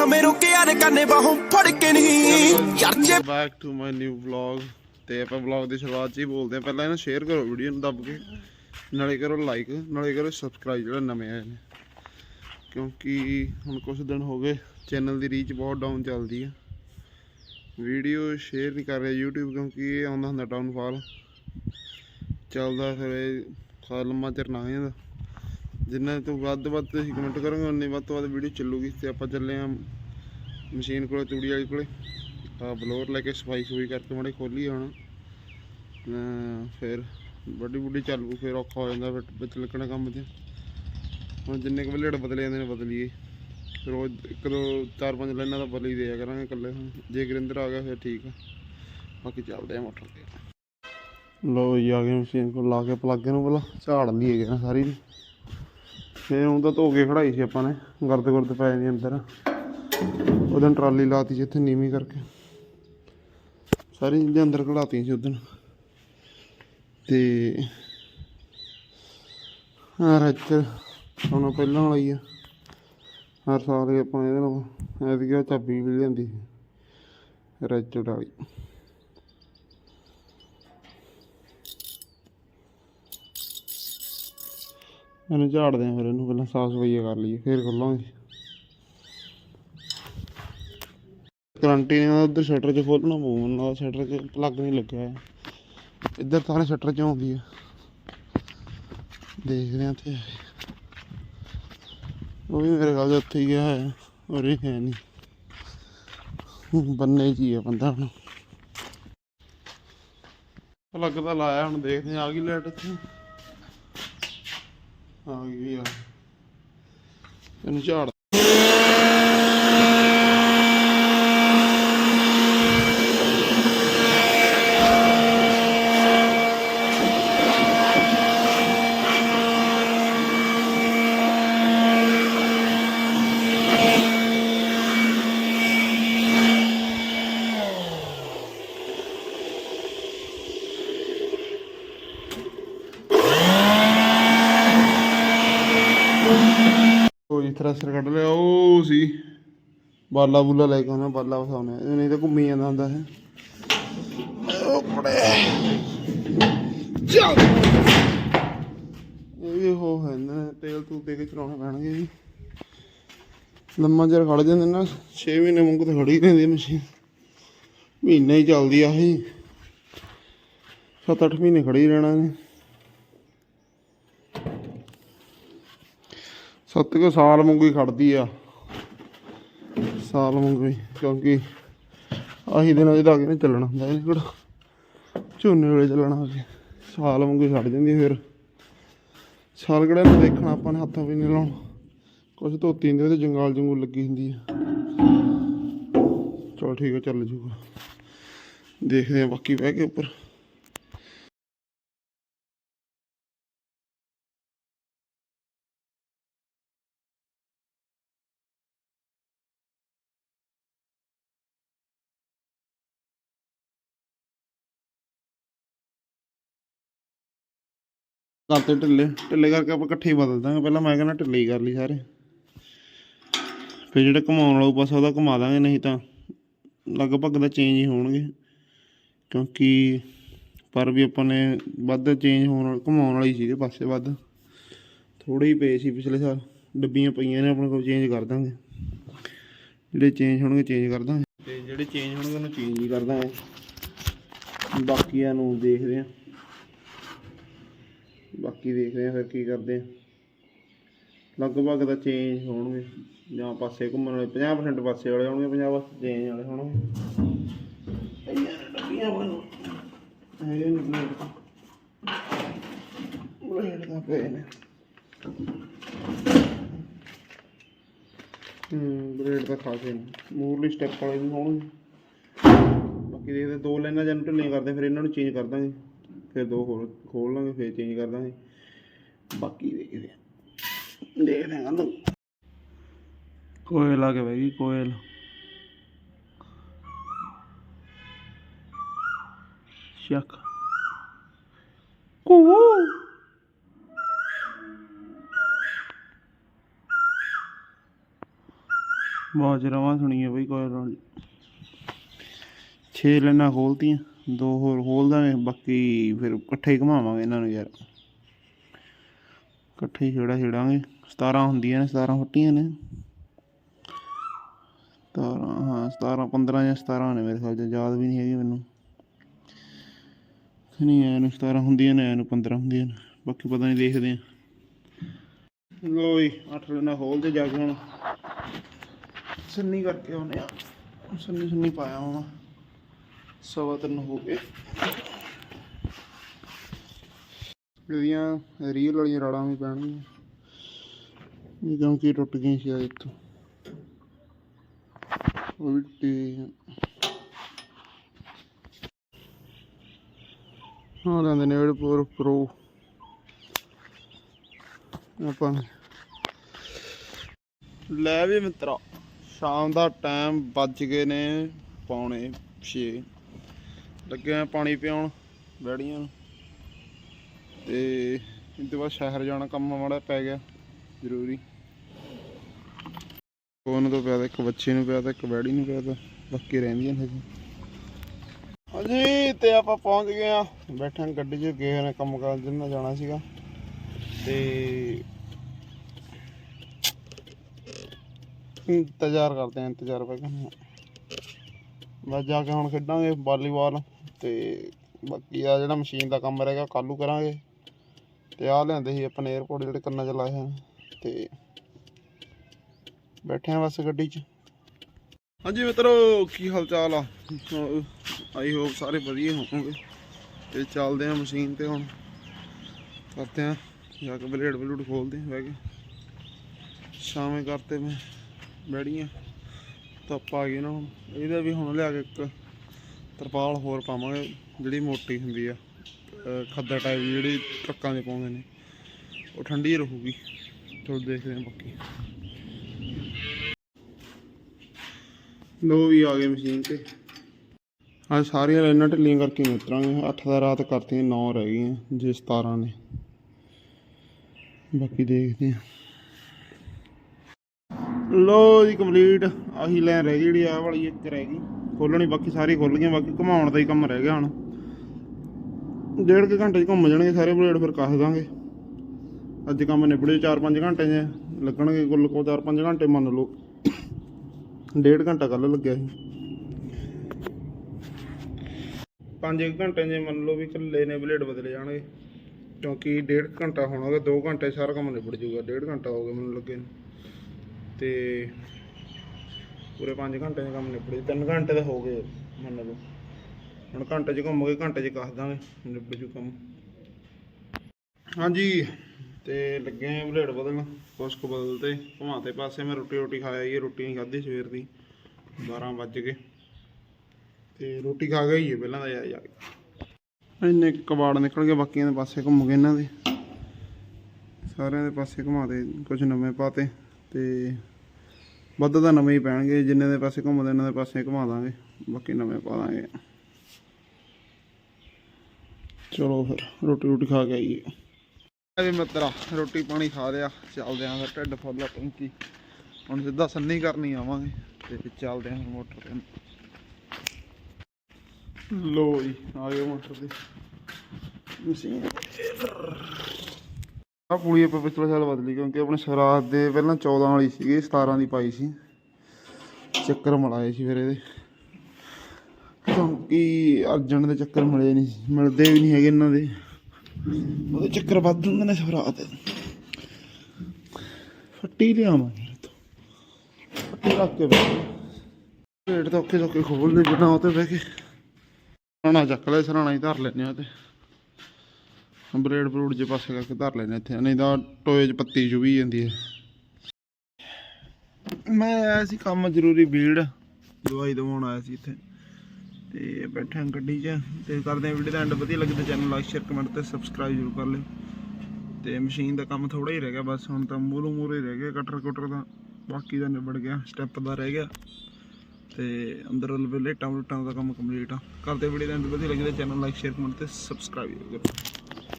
ਸਮੇਂ ਰੁਕਿਆ ਨੇ ਕੰਨੇ ਬਾਹੋਂ ਫੜ ਕੇ ਨਹੀਂ। ਯਾਰ ਜੇ back to my new vlog ਤੇ ਆਪਾਂ ਵਲੌਗ ਦੀ ਸ਼ੁਰੂਆਤ 'ਚ ਹੀ ਬੋਲਦੇ ਆ ਪਹਿਲਾਂ ਇਹਨਾਂ ਸ਼ੇਅਰ ਕਰੋ ਵੀਡੀਓ ਨੂੰ ਦੱਬ ਕੇ। ਨਾਲੇ ਕਰੋ ਲਾਈਕ ਨਾਲੇ ਕਰੋ ਸਬਸਕ੍ਰਾਈਬ ਜਿਹੜਾ ਨਵੇਂ ਆਏ ਨੇ ਕਿਉਂਕਿ ਹੁਣ ਕੁਝ ਦਿਨ ਹੋ ਗਏ ਚੈਨਲ ਦੀ ਰੀਚ ਬਹੁਤ ਡਾਊਨ ਚੱਲਦੀ ਆ। ਵੀਡੀਓ ਸ਼ੇਅਰ ਨਹੀਂ ਕਰ ਰਿਹਾ YouTube ਕਿਉਂਕਿ ਇਹ ਆਉਂਦਾ ਹੁੰਦਾ ਡਾਊਨਫਾਲ ਚੱਲਦਾ ਫਿਰ ਇਹ ਸਾਲ ਲੰਮਾ ਚਿਰ ਲੰਘ ਜਾਂਦਾ ਜਿੰਨਾ ਤੋਂ ਵੱਧ ਵੱਧ ਤੁਸੀਂ ਕਮੈਂਟ ਕਰੋਗੇ ਉਨੀ ਵੱਧ ਤੋਂ ਵੱਧ ਵੀਡੀਓ ਚੱਲੂਗੀ ਤੇ ਆਪਾਂ ਚੱਲੇ ਆ ਮਸ਼ੀਨ ਕੋਲੇ, ਤੂੜੀ ਵਾਲੀ ਕੋਲੇ। ਆ ਬਲੋਰ ਲੈ ਕੇ ਸਫ਼ਾਈ ਸੁਈ ਕਰਕੇ ਮਾੜੇ ਖੋਲੀ ਹੁਣ। ਫਿਰ ਵੱਡੀ ਬੁੱਢੀ ਚੱਲ ਫਿਰ ਔਖਾ ਹੋ ਜਾਂਦਾ ਫਿਰ ਵਿੱਚ ਲੱਗਣਾ ਕੰਮ ਤੇ। ਹੁਣ ਜਿੰਨੇ ਕੁ ਬਲੇਡ ਬਦਲੇ ਜਾਂਦੇ ਨੇ, ਬਦਲੀਏ। ਰੋਜ਼ ਇੱਕ ਦੋ, ਚਾਰ ਪੰਜ ਲਾਈਨਾਂ ਦਾ ਬਦਲੀ ਦਿਆ ਕਰਾਂਗੇ ਇਕੱਲੇ ਹੁਣ। ਜੇ ਗਰਿੰਦਰ ਆ ਗਿਆ, ਫਿਰ ਠੀਕ ਆ। ਬਾਕੀ ਚੱਲਦੇ ਆ ਮੋਟਰ ਤੇ। ਲੋ ਜੀ, ਆ ਗਏ ਮਸ਼ੀਨ ਕੋਲ, ਲਾ ਕੇ ਪਲੱਗ ਨੂੰ ਪਹਿਲਾਂ ਝਾੜ ਲਈ ਹੈਗੇ ਨਾ ਸਾਰੀ। ਦੀ ਫਿਰ ਹੁਣ ਤਾਂ ਧੋ ਕੇ ਖੜਾਈ ਸੀ ਆਪਾਂ ਨੇ, ਗਰਦ ਗੁਰਦ ਪੈ ਜਾਂਦੀ ਅੰਦਰ। ਉਹਦਨ ਟਰਾਲੀ ਲਾਤੀ ਸੀ ਇੱਥੇ ਨੀਵੀਂ ਕਰਕੇ। ਸਾਰੀ ਚੀਜ਼ਾਂ ਅੰਦਰ ਕਢਾਤੀਆਂ ਸੀ ਉਦੋਂ ਤੇ ਹਾਂ ਰੱਚ ਹੁਣ ਪਹਿਲਾਂ ਵਾਲੀ ਆ। ਹਰ ਸਾਲ ਆਪਾਂ ਇਹਦੇ ਨਾਲ, ਐਤਕੀ ਚਾਬੀ ਵੀ ਲਿਆਂਦੀ ਸੀ। ਰੱਚ ਵਾਲੀ। ਇਹਨੂੰ ਝਾੜਦੇ ਆ ਫਿਰ, ਇਹਨੂੰ ਪਹਿਲਾਂ ਸਾਫ਼ ਸਫ਼ਾਈ ਕਰ ਲਈਏ, ਫਿਰ ਖੋਲਾਂਗੇ। ਕਰੰਟੀ ਨੇ ਉਧਰ ਸ਼ਟਰ 'ਚ ਖੋਲਣਾ ਪਊ ਮੈਨੂੰ ਸ਼ਟਰ 'ਚ ਪਲੱਗ ਨਹੀਂ ਲੱਗਿਆ ਹੈ ਇੱਧਰ ਤਾਂ ਸ਼ਟਰ 'ਚ ਆਉਂਦੀ ਹੈ ਦੇਖਦੇ ਹਾਂ ਤੇ ਉਹ ਵੀ ਮੇਰੇ ਖਿਆਲ ਉੱਥੇ ਹੀ ਗਿਆ ਹੈ। ਔਰ ਇਹ ਹੈ ਨਹੀਂ। ਬੰਨੇ 'ਚ ਹੀ ਹੈ ਬੰਦਾ ਹੁਣ। ਪਲੱਗ ਤਾਂ ਲਾਇਆ ਹੁਣ, ਦੇਖਦੇ ਹਾਂ ਆ ਗਈ ਲਾਈਟ ਇੱਥੇ। ਆ ਗਈ ਆ। ਇਹਨੂੰ ਝਾੜ ਥ੍ਰੈਸ਼ਰ ਕੱਢ ਲਿਆ, ਉਹ ਸੀ। ਬਾਲਾ ਬੂਲਾ ਲੈ ਕੇ ਆਉਣਾ ਬਾਲਾ ਵਸਾਉਣਾ ਨਹੀਂ ਤਾਂ ਘੁੰਮੀ ਜਾਂਦਾ ਹੁੰਦਾ ਹੈ ਉਹ ਪੜੇ ਚੱਲ ਇਹ ਵੀ ਉਹ ਤੇਲ ਤੂਲ ਦੇ ਕੇ ਚਲਾਉਣੇ ਪੈਣਗੇ ਜੀ। ਲੰਮਾ ਚਿਰ ਖੜ ਜਾਂਦੇ ਨਾ 6 ਮਹੀਨੇ ਵਾਂਗੂ ਤੇ ਖੜੀ ਰਹਿੰਦੀ ਮਸ਼ੀਨ। ਮਹੀਨਾ ਹੀ ਚੱਲਦੀ ਆ ਇਹ। 7-8 ਮਹੀਨੇ ਖੜੀ ਰਹਿਣਾ ਨੇ ਸੱਤ ਕੁ ਸਾਲ ਵਾਂਗੂ ਹੀ ਖੜਦੀ ਆ। ਸਾਲ ਵਾਂਗੂ ਹੀ, ਕਿਉਂਕਿ ਆਹੀ ਦਿਨਾਂ ਚ ਤਾਂ ਅੱਗੇ ਨਹੀਂ ਚੱਲਣਾ ਹੁੰਦਾ ਇਹ ਕਿਹੜਾ। ਝੋਨੇ ਵੇਲੇ ਚੱਲਣਾ ਅੱਗੇ। ਸਾਲ ਵਾਂਗੂ ਹੀ ਖੜ ਜਾਂਦੀ ਫਿਰ। ਸਾਲ ਕਿਹੜਾ ਨੂੰ ਦੇਖਣਾ ਆਪਾਂ ਨੇ, ਹੱਥਾਂ ਵੀ ਨਹੀਂ ਲਾਉਣ। ਕੁਝ ਧੋਤੀ ਹੁੰਦੀ ਤੇ ਜੰਗਾਲ ਜੰਗੂਲ ਲੱਗੀ ਹੁੰਦੀ ਆ। ਚਲ ਠੀਕ ਆ, ਚੱਲ ਜੂਗਾ। ਦੇਖਦੇ ਆ ਬਾਕੀ ਬਹਿ ਕੇ ਉੱਪਰ। ਕਰਤੇ ਢਿੱਲੇ ਢਿੱਲੇ ਕਰਕੇ ਆਪਾਂ ਇਕੱਠੇ ਹੀ ਬਦਲ ਦਾਂਗੇ। ਪਹਿਲਾਂ ਮੈਂ ਕਹਿੰਦਾ ਢਿੱਲੇ ਹੀ ਕਰ ਲਈ ਸਾਰੇ। ਫਿਰ ਜਿਹੜਾ ਘੁਮਾਉਣ ਵਾਲਾ ਪਾਸਾ ਉਹਦਾ ਘੁਮਾ ਦਾਂਗੇ, ਨਹੀਂ ਤਾਂ ਲਗਭਗ ਦਾ ਚੇਂਜ ਹੀ ਹੋਣਗੇ। ਕਿਉਂਕਿ ਪਰ ਵੀ ਆਪਾਂ ਨੇ ਵੱਧ ਚੇਂਜ ਹੋਣ ਵਾਲ- ਘੁਮਾਉਣ ਵਾਲੀ ਸੀਗੇ ਪਾਸੇ ਵੱਧ। ਥੋੜੇ ਹੀ ਪਏ ਸੀ ਪਿਛਲੇ ਸਾਲ। ਡੱਬੀਆਂ ਪਈਆਂ ਨੇ, ਆਪਣੇ ਕੋਲ ਚੇਂਜ ਕਰ ਦਾਂਗੇ। ਜਿਹੜੇ ਚੇਂਜ ਹੋਣਗੇ ਚੇਂਜ ਕਰ ਦਾਂਗੇ। ਤੇ ਜਿਹੜੇ ਚੇਂਜ ਹੋਣਗੇ, ਉਹਨੂੰ ਚੇਂਜ ਹੀ ਕਰ ਦਾਂਗੇ। ਬਾਕੀਆਂ ਨੂੰ ਦੇਖਦੇ ਹਾਂ। ਬਾਕੀ ਦੇਖਦੇ ਆ ਫਿਰ ਕੀ ਕਰਦੇ ਆ। ਲਗਭਗ ਤਾਂ ਚੇਂਜ ਹੋਣਗੇ ਜਾਂ ਪਾਸੇ ਘੁੰਮਣ ਵਾਲੇ 50% ਪਾਸੇ ਵਾਲੇ ਹੋਣਗੇ 50 ਪਾਸੇ ਚੇਂਜ ਵਾਲੇ ਹੋਣਗੇ। ਡੱਬੀਆਂ ਬਣੂ ਨਹੀਂ ਬਲੇਡ ਦਾ ਪਏ ਨੇ। ਹੂੰ ਖਾਸੇ ਮੂਰਲੀ ਸਟੈਪ ਵਾਲੇ ਵੀ ਹੋਣਗੇ। ਬਾਕੀ ਦੇਖਦੇ ਦੋ ਲਾਈਨਾਂ ਜਨ ਢਿੱਲੀਆਂ ਕਰਦੇ ਫਿਰ ਇਹਨਾਂ ਨੂੰ ਚੇਂਜ ਕਰ ਦਾਂਗੇ। ਫਿਰ ਦੋ ਹੋਰ ਖੋਲ ਲਾਂਗੇ, ਫਿਰ ਚੇਂਜ ਕਰ ਦਾਂਗੇ। ਬਾਕੀ ਦੇਖਦੇ ਆ। ਦੇਖਦੇ ਆ ਕੱਲ ਕੋਇਲ ਆ ਕੇ ਬੈਗੀ ਕੋਇਲ। ਸ਼ੱਕ। ਕੂ ਬਾਜ ਰਵਾ ਸੁਣੀ ਬਈ ਕੋਈ ਨਾਲ ਛੇ ਲੈਣਾ ਖੋਲਤੀਆਂ। ਦੋ ਹੋਰ ਖੋਲ ਦਾਂਗੇ, ਬਾਕੀ ਫਿਰ ਇਕੱਠੇ ਹੀ ਘਮਾਵਾਂਗੇ ਇਹਨਾਂ ਨੂੰ ਯਾਰ। ਇਕੱਠੇ ਹੀ ਛੇੜਾ ਛੇੜਾਂਗੇ 17 ਹੁੰਦੀਆਂ ਨੇ 17 ਫੱਟੀਆਂ ਨੇ। 17 ਹਾਂ 17 15 ਜਾਂ 17 ਨੇ ਮੇਰੇ ਖਿਆਲ ਚ, ਯਾਦ ਵੀ ਨਹੀਂ ਹੈਗੀ ਮੈਨੂੰ। ਨਹੀਂ ਐ ਨੂੰ 17 ਹੁੰਦੀਆਂ ਨੇ ਐ ਨੂੰ 15 ਹੁੰਦੀਆਂ ਨੇ, ਬਾਕੀ ਪਤਾ ਨਹੀਂ ਦੇਖਦੇ ਆ। ਲੋ ਅੱਠ ਲੈਣਾ ਖੋਲ ਤੇ ਜਾ ਕੇ ਹੁਣ ਸੰਨੀ ਕਰਕੇ ਆਉਨੇ ਆ। ਸੰਨੀ ਸੰਨੀ ਪਾਇਆ ਹੁਣ। ਸਵਾ ਤਿੰਨ ਹੋ ਗਏ। ਇਹਦੀਆਂ ਰੀਲ ਵਾਲੀਆਂ ਰਾੜਾਂ ਵੀ ਪੈਣਗੀਆਂ। ਕਿਉਂਕਿ ਟੁੱਟ ਗਈਆਂ ਸੀ ਅੱਜ ਇੱਥੋਂ। ਉਹ ਵੀ ਟੁੱਟੀ ਹਾਂ ਲੈਂਦੇ ਨੇ ਜਿਹੜੇ ਪ੍ਰੋ ਪ੍ਰੋ ਆਪਾਂ ਲੈ ਵੀ ਮਿੱਤਰਾ, ਸ਼ਾਮ ਦਾ ਟਾਈਮ ਵੱਜ ਗਏ ਨੇ ਪੌਣੇ 6 ਲੱਗੇ ਆ ਪਾਣੀ ਪਿਆਉਣ, ਬੈੜੀਆਂ ਨੂੰ। ਤੇ ਇਹਦੇ ਬਾਅਦ ਸ਼ਹਿਰ ਜਾਣਾ ਕੰਮ ਮਾੜਾ ਪੈ ਗਿਆ, ਜ਼ਰੂਰੀ। ਉਹਨੂੰ ਤੋਂ ਪਿਆ ਤਾਂ ਇੱਕ ਬੱਚੇ ਨੂੰ ਪਿਆ ਤਾਂ ਇੱਕ ਬੈੜੀ ਨੂੰ ਪਿਆ ਤਾਂ ਬਾਕੀ ਰਹਿੰਦੀਆਂ ਨੇ। ਹਾਂਜੀ, ਤੇ ਆਪਾਂ ਪਹੁੰਚ ਗਏ ਆ। ਬੈਠੇ ਗੱਡੀ 'ਚ ਗਏ ਨੇ ਕੰਮ ਕਾਜ ਜਿੰਨਾ ਜਾਣਾ ਸੀਗਾ। ਤੇ ਇੰਤਜ਼ਾਰ ਕਰਦੇ ਆ, ਇੰਤਜ਼ਾਰ ਪੈ ਬਸ ਜਾ ਕੇ ਹੁਣ ਖੇਡਾਂਗੇ ਵਾਲੀਬਾਲ। ਤੇ ਬਾਕੀ ਆ ਜਿਹੜਾ ਮਸ਼ੀਨ ਦਾ ਕੰਮ ਰਹੇਗਾ ਕੱਲ੍ਹ ਨੂੰ ਕਰਾਂਗੇ। ਤੇ ਆ ਲਿਆਂਦੇ ਸੀ ਆਪਣੇ 에어ਪੋਰਟ ਜਿਹੜੇ ਕੰਨਾਂ 'ਚ ਲਾਏ ਹਨ ਤੇ ਬੈਠੇ ਆ ਬਸ ਗੱਡੀ 'ਚ। ਹਾਂਜੀ ਮਿੱਤਰੋ, ਕੀ ਹਾਲ ਚਾਲ ਆ? ਆਈ ਹੋਪ ਸਾਰੇ ਵਧੀਆ ਹੋਣਗੇ ਤੇ ਚੱਲਦੇ ਆ ਮਸ਼ੀਨ ਤੇ ਹੁਣ। ਕਰਦੇ ਆ ਜਾ ਕੇ ਬਲੇਡ ਬਲੂਡ ਖੋਲਦੇ ਆ ਬਹਿ ਕੇ। ਸ਼ਾਮੇ ਕਰਤੇ ਮੈਂ ਬੈੜੀਆਂ ਧੁੱਪ ਆ ਗਈ ਨਾ ਹੁਣ। ਇਹਦਾ ਵੀ ਹੁਣ ਲਿਆ ਕੇ ਇੱਕ ਤਰਪਾਲ ਹੋਰ ਪਾਵਾਂਗੇ, ਜਿਹੜੀ ਮੋਟੀ ਹੁੰਦੀ ਆ ਖੱਦਾ ਟਾਈਪ ਜਿਹੜੀ ਟਰੱਕਾਂ ਦੇ ਪਾਉਂਦੇ ਨੇ, ਉਹ ਠੰਡੀ ਰਹੂਗੀ। ਚਲੋ ਦੇਖਦੇ ਹਾਂ ਬਾਕੀ। ਲੋ ਵੀ ਆ ਗਏ ਮਸ਼ੀਨ ਤੇ। ਅੱਜ ਸਾਰੀਆਂ ਲਾਈਨਾਂ ਢਿੱਲੀਆਂ ਕਰਕੇ ਨਹੀਂ ਉਤਰਾਂਗੇ। 8 ਦਾ ਰਾਤ ਕਰਤੀਆਂ 9 ਰਹਿ ਗਈਆਂ, ਜੇ 17 ਨੇ। ਬਾਕੀ ਦੇਖਦੇ ਹਾਂ। ਲੋ ਜੀ ਕੰਪਲੀਟ ਆਹੀ ਲਾਈਨ ਰਹਿ ਗਈ ਜਿਹੜੀ ਆਹ ਵਾਲੀ ਇੱਕ ਰਹਿ ਗਈ। ਖੋਲਣੀ ਬਾਕੀ ਸਾਰੀ ਖੁੱਲ ਗਈਆਂ ਬਾਕੀ ਘੁਮਾਉਣ ਦਾ ਹੀ ਕੰਮ ਰਹਿ ਗਿਆ ਹੁਣ। ਡੇਢ ਕੁ ਘੰਟੇ 'ਚ ਘੁੰਮ ਜਾਣਗੇ ਸਾਰੇ ਬਲੇਡ ਫਿਰ ਕਾਹ ਦਾਂਗੇ। ਅੱਜ ਕੰਮ ਨਿਬੜੇ 4-5 ਘੰਟੇ 'ਚ ਲੱਗਣਗੇ ਕੁੱਲ ਕੋ 4-5 ਘੰਟੇ ਮੰਨ ਲਓ। ਡੇਢ ਘੰਟਾ ਕੱਲ ਲੱਗਿਆ ਸੀ। 5 ਘੰਟੇ ਜੇ ਮੰਨ ਲਓ ਵੀ ਇਕੱਲੇ ਨੇ ਬਲੇਡ ਬਦਲੇ ਜਾਣਗੇ। ਕਿਉਂਕਿ ਡੇਢ ਘੰਟਾ ਹੋਣਾਗਾ 2 ਘੰਟੇ ਸਾਰਾ ਕੰਮ ਨਿਬੜ ਜਾਊਗਾ, ਡੇਢ ਘੰਟਾ ਹੋ ਗਿਆ ਮੈਨੂੰ ਲੱਗੇ ਨੂੰ। ਤੇ ਪੂਰੇ 5 ਘੰਟੇ ਦੇ ਕੰਮ ਨਿਬੜੇ 3 ਘੰਟੇ ਤਾਂ ਹੋ ਗਏ ਮੰਨ ਲਓ। ਹੁਣ ਘੰਟੇ 'ਚ ਘੁੰਮ ਕੇ ਘੰਟੇ 'ਚ ਕੱਸ ਦਾਂਗੇ, ਨਿਬੜ ਜੂ ਕੰਮ। ਹਾਂਜੀ, ਤੇ ਲੱਗੇ ਆ ਬਲੇਡ ਬਦਲਣ ਕੁਛ ਕੁ ਬਦਲ ਤੇ ਘੁਮਾਤੇ ਪਾਸੇ ਮੈਂ ਰੋਟੀ ਰੋਟੀ ਖਾਇਆ ਇਹ ਰੋਟੀ ਨਹੀਂ ਖਾਧੀ ਸਵੇਰ ਦੀ 12 ਵੱਜ ਗਏ। ਤੇ ਰੋਟੀ ਖਾ ਗਈ ਹੈ ਪਹਿਲਾਂ ਦਾ ਜਾ ਜਾ ਕੇ। ਇੰਨੇ ਕਬਾੜ ਨਿਕਲ ਗਏ ਬਾਕੀਆਂ ਦੇ ਪਾਸੇ ਘੁੰਮ ਗਏ ਇਹਨਾਂ ਦੇ। ਸਾਰਿਆਂ ਦੇ ਪਾਸੇ ਘੁਮਾਤੇ ਕੁਝ ਨਵੇਂ ਪਾਤੇ, ਤੇ ਵੱਧ ਤਾਂ ਨਵੇਂ ਹੀ ਪੈਣਗੇ, ਜਿੰਨੇ ਦੇ ਪਾਸੇ ਘੁੰਮਦੇ ਇਹਨਾਂ ਦੇ ਪਾਸੇ ਘੁਮਾ ਦਾਂਗੇ, ਬਾਕੀ ਨਵੇਂ ਪਾ ਦਾਂਗੇ। ਚਲੋ ਫਿਰ, ਰੋਟੀ ਰੋਟੀ ਖਾ ਕੇ ਆਈਏ। ਵੀ ਮਿੱਤਰਾ, ਰੋਟੀ ਪਾਣੀ ਖਾ ਲਿਆ, ਚੱਲਦੇ ਆਂ ਫਿਰ ਢਿੱਡ ਫੁੱਲ ਟੰਕੀ ਹੁਣ ਸਿੱਧਾ ਸੰਨੀ ਕਰਨੀ ਆਵਾਂਗੇ, ਤੇ ਚੱਲਦੇ ਆਂ ਫਿਰ ਮੋਟਰ ਤੇ। ਲੋ ਜੀ, ਆ ਗਏ ਮੋਟਰ ਤੇ ਮਸ਼ੀਨ। ਆ ਪੁਲੀ ਆਪਾਂ ਪਿਛਲੇ ਸਾਲ ਬਦਲੀ ਕਿਉਂਕਿ ਆਪਣੇ ਸਰਾਤ ਦੇ ਪਹਿਲਾਂ 14 ਵਾਲੀ ਸੀਗੀ 17 ਦੀ ਪਾਈ ਸੀ। ਚੱਕਰ ਮਲਾਏ ਸੀ ਫਿਰ ਇਹਦੇ। ਕਿਉਂਕਿ ਅਰਜਨ ਦੇ ਚੱਕਰ ਮਿਲੇ ਨਹੀਂ ਸੀ, ਮਿਲਦੇ ਵੀ ਨਹੀਂ ਹੈਗੇ ਇਹਨਾਂ ਦੇ। ਉਹਦੇ ਚੱਕਰ ਵੱਧ ਹੁੰਦੇ ਨੇ ਸਵਰਾਤ ਫੱਟੀ ਲਿਆਵਾਂਗੇ ਫੱਟੀ ਰੱਖ ਕੇ ਬੈਠ ਪੇਟ ਤਾਂ ਔਖੇ ਸੌਖੇ ਖੋਲਦੇ ਬਿਨਾ ਉਹ ਤੇ ਬਹਿ ਕੇ। ਸਰਾਣਾ ਚੱਕ ਲੈ ਸਰਾਣਾ ਹੀ ਧਰ ਲੈਨੇ ਆ ਤੇ। ਬਰੇਡ ਬਰੂਡ ਜੇ ਪਾਸੇ ਕਰਕੇ ਧਰ ਲੈਨੇ ਇੱਥੇ, ਨਹੀਂ ਤਾਂ ਟੋਏ 'ਚ ਪੱਤੀ ਚੁਭੀ ਜਾਂਦੀ ਹੈ। ਮੈਂ ਆਇਆ ਸੀ ਕੰਮ ਜ਼ਰੂਰੀ ਬੀੜ ਦਵਾਈ ਦਵਾਉਣ ਆਇਆ ਸੀ ਇੱਥੇ। ਤੇ ਬੈਠੇ ਗੱਡੀ 'ਚ, ਤੇ ਕਰਦੇ ਹਾਂ ਵੀਡੀਓ ਦਾ ਐਂਡ ਵਧੀਆ ਲੱਗੇ ਤਾਂ ਚੈਨਲ ਲਾਈਕ ਸ਼ੇਅਰ ਕਮੈਂਟ ਤੇ ਸਬਸਕ੍ਰਾਈਬ ਜ਼ਰੂਰ ਕਰ ਲਿਓ। ਤੇ ਮਸ਼ੀਨ ਦਾ ਕੰਮ ਥੋੜਾ ਹੀ ਰਹਿ ਗਿਆ, ਬਸ ਹੁਣ ਤਾਂ ਮੂਹਰੋਂ ਮੂਹਰੇ ਹੀ ਰਹਿ ਗਿਆ ਕਟਰ ਕੁਟਰ ਦਾ। ਬਾਕੀ ਦਾ ਨਿਬੜ ਗਿਆ ਸਟੈਪ ਦਾ ਰਹਿ ਗਿਆ। ਤੇ ਅੰਦਰ ਲੇਟਾਂ ਲੁਟਾਂ ਦਾ ਕੰਮ ਕੰਪਲੀਟ ਆ। ਕਰਦੇ ਵੀਡੀਓ ਦਾ ਐਂਡ ਵਧੀਆ ਲੱਗੇ ਤਾਂ ਚੈਨਲ ਲਾਈਕ ਸ਼ੇਅਰ ਕਮੈਂਟ ਤੇ ਸਬਸਕ੍ਰਾਈਬ ਜ਼ਰੂਰ ਕਰੋ।